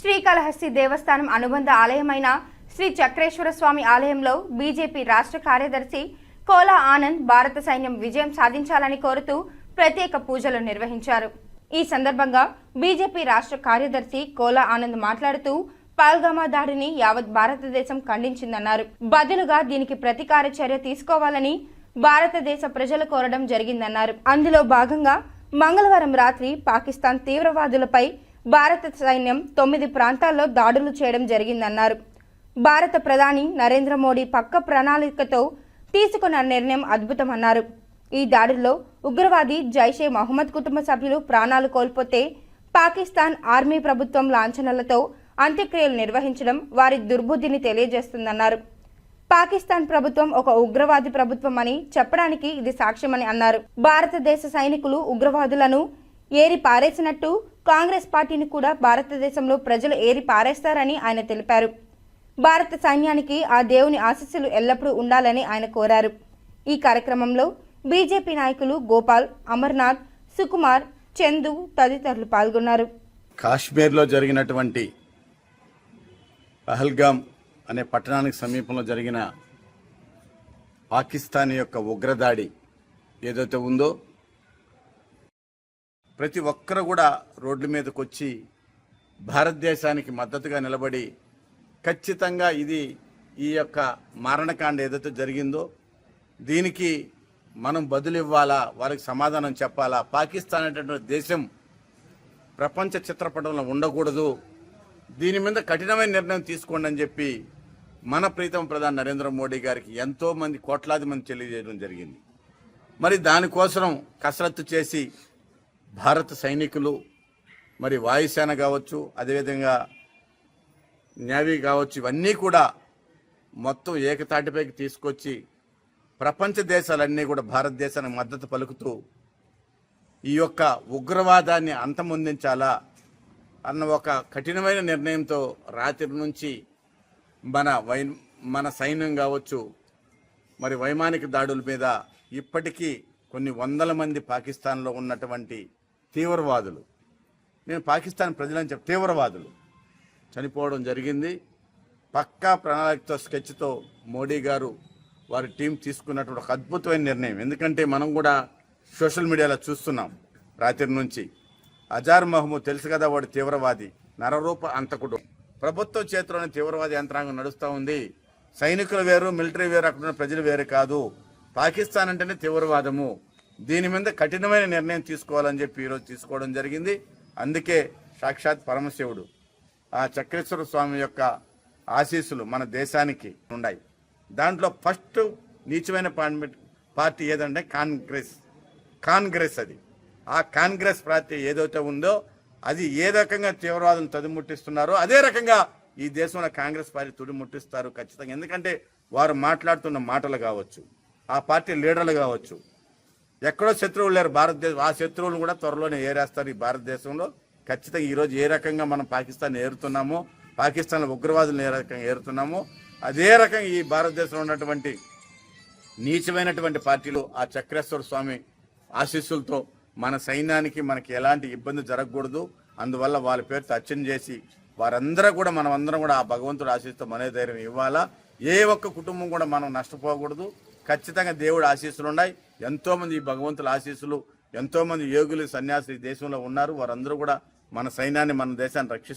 శ్రీకాళహస్తి దేవస్థానం అనుబంధ ఆలయమైన శ్రీ చక్రేశ్వర స్వామి ఆలయంలో బీజేపీ రాష్ట్ర కార్యదర్శి కోలా ఆనంద్ భారత సైన్యం విజయం సాధించాలని కోరుతూ ప్రత్యేక పూజలు నిర్వహించారు. ఈ సందర్భంగా బీజేపీ రాష్ట్ర కార్యదర్శి కోలా ఆనంద్ మాట్లాడుతూ పాల్గామా దాడిని యావత్ భారతదేశం ఖండించిందన్నారు. బదులుగా దీనికి ప్రతీకార చర్య తీసుకోవాలని భారతదేశ ప్రజలు కోరడం జరిగిందన్నారు. అందులో భాగంగా మంగళవారం రాత్రి పాకిస్తాన్ తీవ్రవాదులపై భారత సైన్యం తొమ్మిది ప్రాంతాల్లో దాడులు చేయడం జరిగిందన్నారు. భారత ప్రధాని నరేంద్ర మోడీ పక్క ప్రణాళికతో తీసుకున్న నిర్ణయం అద్భుతమన్నారు. ఈ దాడుల్లో ఉగ్రవాది జైషే మహమ్మద్ కుటుంబ సభ్యులు ప్రాణాలు కోల్పోతే పాకిస్తాన్ ఆర్మీ ప్రభుత్వం లాంఛనాలతో అంత్యక్రియలు నిర్వహించడం వారి దుర్బుద్ధిని తెలియజేస్తుందన్నారు. పాకిస్తాన్ ప్రభుత్వం ఒక ఉగ్రవాది ప్రభుత్వం అని చెప్పడానికి ఇది సాక్ష్యమని అన్నారు. భారతదేశ సైనికులు ఉగ్రవాదులను ఏరి పారేసినట్టు కాంగ్రెస్ పార్టీని కూడా భారతదేశంలో ప్రజలు ఏరి పారేస్తారని ఆయన తెలిపారు. భారత సైన్యానికి ఆ దేవుని ఆశీస్సులు ఎల్లప్పుడూ ఉండాలని ఆయన కోరారు. ఈ కార్యక్రమంలో బీజేపీ నాయకులు గోపాల్ అమర్నాథ్ సుకుమార్ చందు తదితరులు పాల్గొన్నారు. కాశ్మీర్లో జరిగినటువంటి పహల్గామ్ అనే పట్టణానికి సమీపంలో జరిగిన పాకిస్తాన్ యొక్క ఉగ్రదాడి ఏదైతే ఉందో ప్రతి ఒక్కరు కూడా రోడ్ల మీదకి వచ్చి భారతదేశానికి మద్దతుగా నిలబడి ఖచ్చితంగా ఇది ఈ యొక్క మారణకాండ ఏదైతే జరిగిందో దీనికి మనం బదులు ఇవ్వాలా వారికి సమాధానం చెప్పాలా? పాకిస్తాన్ అనేటటువంటి దేశం ప్రపంచ చిత్రపటంలో ఉండకూడదు. దీని మీద కఠినమైన నిర్ణయం తీసుకోండి అని చెప్పి మన ప్రీతం ప్రధాని నరేంద్ర మోడీ గారికి ఎంతో మంది కోట్లాది మంది తెలియజేయడం జరిగింది. మరి దానికోసం కసరత్తు చేసి భారత సైనికులు మరి వాయుసేన కావచ్చు అదేవిధంగా నేవీ కావచ్చు ఇవన్నీ కూడా మొత్తం ఏకతాటిపైకి తీసుకొచ్చి ప్రపంచ దేశాలన్నీ కూడా భారతదేశానికి మద్దతు పలుకుతూ ఈ యొక్క ఉగ్రవాదాన్ని అంతమొందించాలా అన్న ఒక కఠినమైన నిర్ణయంతో రాత్రి నుంచి మన వై మన సైన్యం కావచ్చు మరి వైమానిక దాడుల మీద ఇప్పటికీ కొన్ని వందల మంది పాకిస్తాన్లో ఉన్నటువంటి తీవ్రవాదులు. నేను పాకిస్తాన్ ప్రజలని చెప్ తీవ్రవాదులు. చనిపోవడం జరిగింది. పక్కా ప్రణాళికతో స్కెచ్తో మోడీ గారు వారి టీం తీసుకున్నటువంటి ఒక అద్భుతమైన నిర్ణయం. ఎందుకంటే మనం కూడా సోషల్ మీడియాలో చూస్తున్నాం రాత్రి నుంచి. అజార్ మహమూద్ తెలుసు కదా వాడు తీవ్రవాది. నరరూప అంతకుడు ప్రభుత్వ చేతిలోని తీవ్రవాది యంత్రాంగం నడుస్తూ ఉంది. సైనికులు వేరు మిలిటరీ వేరు అక్కడ ప్రజలు వేరు కాదు. పాకిస్తాన్ అంటేనే తీవ్రవాదము. దీని మీద కఠినమైన నిర్ణయం తీసుకోవాలని చెప్పి ఈరోజు తీసుకోవడం జరిగింది. అందుకే సాక్షాత్ పరమశివుడు ఆ చక్రేశ్వర స్వామి యొక్క ఆశీస్సులు మన దేశానికి ఉన్నాయి. దాంట్లో ఫస్ట్ నీచమైన పార్టీ ఏదంటే కాంగ్రెస్. కాంగ్రెస్ అది. ఆ కాంగ్రెస్ పార్టీ ఏదైతే ఉందో అది ఏ రకంగా తీవ్రవాదం తదిముట్టిస్తున్నారో అదే రకంగా ఈ దేశంలో కాంగ్రెస్ పార్టీ తుడిముట్టిస్తారు ఖచ్చితంగా. ఎందుకంటే వారు మాట్లాడుతున్న మాటలు కావచ్చు ఆ పార్టీ లీడర్లు కావచ్చు ఎక్కడో శత్రువులు లేరు. భారతదేశం ఆ శత్రువులు కూడా త్వరలోనే ఏరేస్తారు ఈ భారతదేశంలో. ఖచ్చితంగా ఈరోజు ఏ రకంగా మనం పాకిస్తాన్ ఏరుతున్నామో పాకిస్తాన్లో ఉగ్రవాదులను ఏ రకంగా ఏరుతున్నామో అదే రకంగా ఈ భారతదేశంలో ఉన్నటువంటి నీచమైనటువంటి పార్టీలు ఆ చక్రేశ్వర స్వామి ఆశీస్సులతో మన సైన్యానికి మనకి ఎలాంటి ఇబ్బంది జరగకూడదు. అందువల్ల వాళ్ళ పేరుతో అర్చన చేసి వారందరూ కూడా మనం అందరం కూడా ఆ భగవంతుడు ఆశిస్తూ మనోధైర్యం ఇవ్వాలా. ఏ ఒక్క కుటుంబం కూడా మనం నష్టపోకూడదు. ఖచ్చితంగా దేవుడు ఆశీస్సులు ఉన్నాయి. ఎంతో మంది ఈ భగవంతుల ఆశీస్సులు ఎంతో మంది యోగులు సన్యాసులు దేశంలో ఉన్నారు. వారందరూ కూడా మన సైన్యాన్ని మన దేశాన్ని రక్షిస్తారు